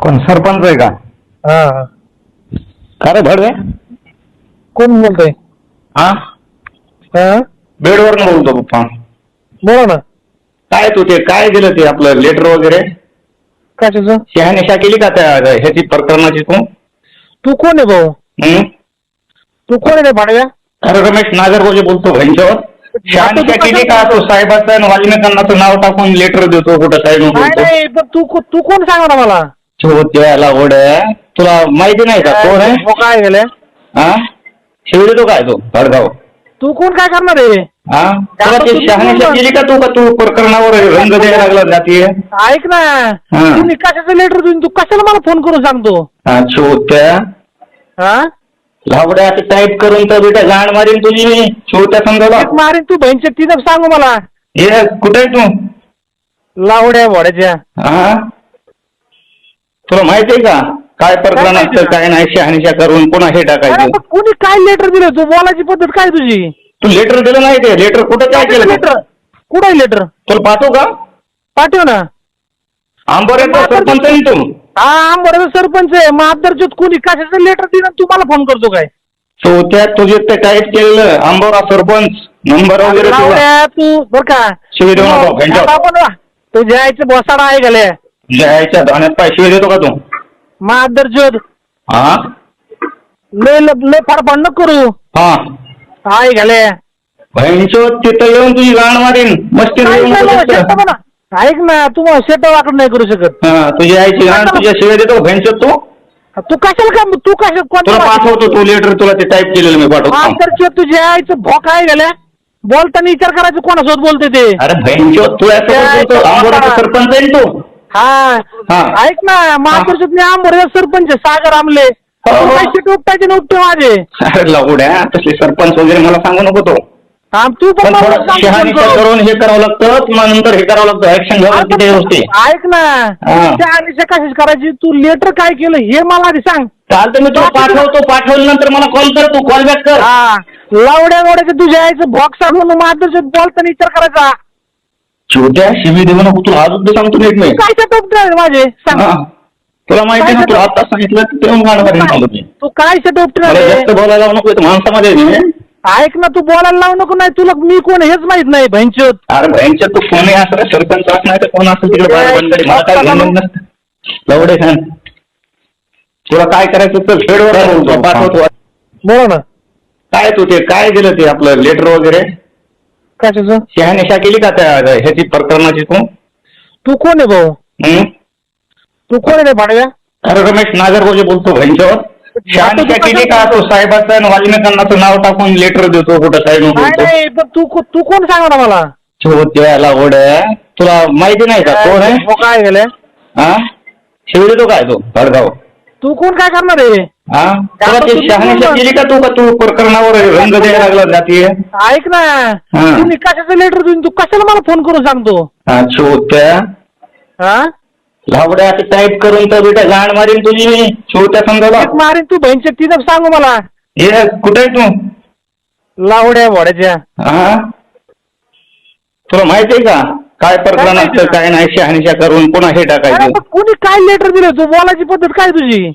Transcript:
कोण सरपंच आहे का? हा. का रे भडवे? कोण बोलतोय? हा? हा? बेडवर बोलतो पप्पा. बोला ना. काय तू ते काय दिलं ते आपलं लेटर वगैरे? कशाचं? शहानिशा केली का त्या ह्याची प्रकरणाची तू? तू कोण आहे भाऊ? हं? तू कोण आहे रे भाडव्या? अरे रमेश नागरगोजे बोलतो यांच्यावर शहानिशा केली का तो साहेबाचं आणि वाल्मिकांनाचं नाव टाकून लेटर देतो कुठं साहेब नाही बोलतो? नाही पण तू को- तू कोण सांगा ना मला? त्याला ओढ्या तुला माहिती नाही का कोण आहे? हो, काय गेले हा? शिवडी तो काय तो? भडगाव. तू कोण काय करणार आहे? हा? तुला ते शहानिशा केली का तू? का तू प्रकरणावर रंग द्यायला लागला जातीय? ऐक ना. हा. तुम्ही कशाचं लेटर देऊन तू कशाला मला फोन करून सांगतो? हा हा? लावड्या टाईप करून तर बेटा गाण मारीन तुझी मी. समजायला एक मारीन तू बहिणच्या तिथं सांगू मला. ये कुठे आहे तू? लावड्या भोड्याच्या हा? तुला माहिती आहे का? काय प्रकरण काय असतं? काय नाही शहानिशा करून पुन्हा हे अरे टाकायचं पण कोणी काय लेटर दिलं? तू बोलायची पद्धत काय तुझी? तू लेटर दिलं नाही ते. लेटर कुठं काय केलं? लेटर कुठं आहे लेटर तुला पाठवू का? पाठव ना. आंबोऱ्याचा सरपंच आहे ना तू? हा आंबोऱ्याचा सरपंच आहे. महादर्जत कोणी कशाचं लेटर दिलं तू मला फोन करतो काय? तो त्या तुझे ते टाईप केलेलं आंबोरा सरपंच नंबर वगैरे तू बर का. शिवी देऊ नको, भेंडो. आता आपण वा. तुझ्या आईचं बसाडा आहे गेले. जायच्या धाण्यात शिवी देतो का तू? महादर्जत हा? लय लय फाडफाड नको करू. हा. आहे गेले बहिणीचो तिथं येऊन तुझी गाण मारीन. मस्ती काय येऊन शेत. ऐक ना तू शेट वाकड नाही करू शकत. हा तुझी आईची गाण तुझ्या शिवाय देतो बहिणीचो तू? तू कशाला का तू कशा तुला पाठवतो तू लेटर तुला ते टाईप केलेलं मी पाठवतो. तुझ्या आईचं भोक आहे गेल्या बोलताना विचार करायचं कोणासोबत बोलते ते. अरे बहिणीचो तू असं बोलतो. सरपंच आहे ना तू? हा. हा. ऐक ना महादर्जत मी आंबोऱ्या सरपंच आहे, सागर आमले. हो. पैसे उपटायचे ना उपटे माझे. अरे लावड्या तसले सरपंच वगैरे मला सांगू नको तो. हा, तू पण पण मला थोडं सांग शहानिशा करून. हे करावं लागतं पुन्हा नंतर हे करावं लागतं ऍक्शन घ्यावं लागते त्या गोष्टी. ऐक ना हा. त्या आनिशा कशीच करायची? तू लेटर काय केलं हे मला आधी सांग. चालतं मी तुला पाठवतो पाठवल्यानंतर मला कॉल कर तू कॉल बॅक कर. हा. लावड्या गोड्याचे तुझ्या आईचं बॉक्स आणून मार्गदर्शक बोलताना विचार करायचा. छोट्या शिवी देऊ नको तुला आज उद्या सांगतो नीट नाही काय सेटअप माझे? सांग. हा. तुला माहिती आहे ना तुला आता सांगितलं मी तू काय सेटअप मला जास्त बोलायला लावू नको इथं माणसामध्ये आहे मी. ऐक ना तू बोलायला लावू नको नाही तुला मी कोण हेच माहीत नाही भैंचोत अरे बँकेत तू कोणी असं सरपंच असं नाही तर कोण असेल तिकडे बाहेर बंद मला काय घेणं नसतं लवडे खान. तुला काय करायचं तर फेडवर बोलतो? पाठवतो. बोला ना. काय तू ते काय दिलं ते आपलं लेटर वगैरे? कशाचं शहानिशा केली का त्या ह्याची प्रकरणाची तू? तू कोण आहे भाऊ? हं? तू कोण आहे रे भाडव्या? अरे रमेश नागरगोजे बोलतो यांच्यावर शहानिशा केली का? तो साहेबाचं आणि वाल्मिकांनाचं नाव टाकून लेटर देतो कुठं साहेब नाही बोलतो. नाही पण तू को- तू कोण सांगा ना मला त्याला ओढ्या तुला माहिती नाही का कोण आहे? हो, काय गेले हा शिवडी तो काय तो? भडगाव. तू कोण काय करणार आहे हा? तुला ते शहानिशा केली का तू का तू प्रकरणावर रंग द्यायला लागला जातीय ऐक ना. हा. तुम्ही कशाचं लेटर देऊन तू कशाला मला फोन करून सांगतो? हा छोट्या हा? लावड्या असं टाईप करून तर बेटा गाण मारीन तुझी मी. छोट्या समजायला एक मारीन तू बहिणच्या तिथं सांगू मला. ये कुठे आहे तू? लावड्या भोड्याच्या हा? तुला माहिती आहे का? काय प्रकरण असतं? काय नाही शहानिशा करून पुन्हा हे अरे टाकायचं. पण कोणी काय लेटर दिलं? तू बोलायची पद्धत काय तुझी?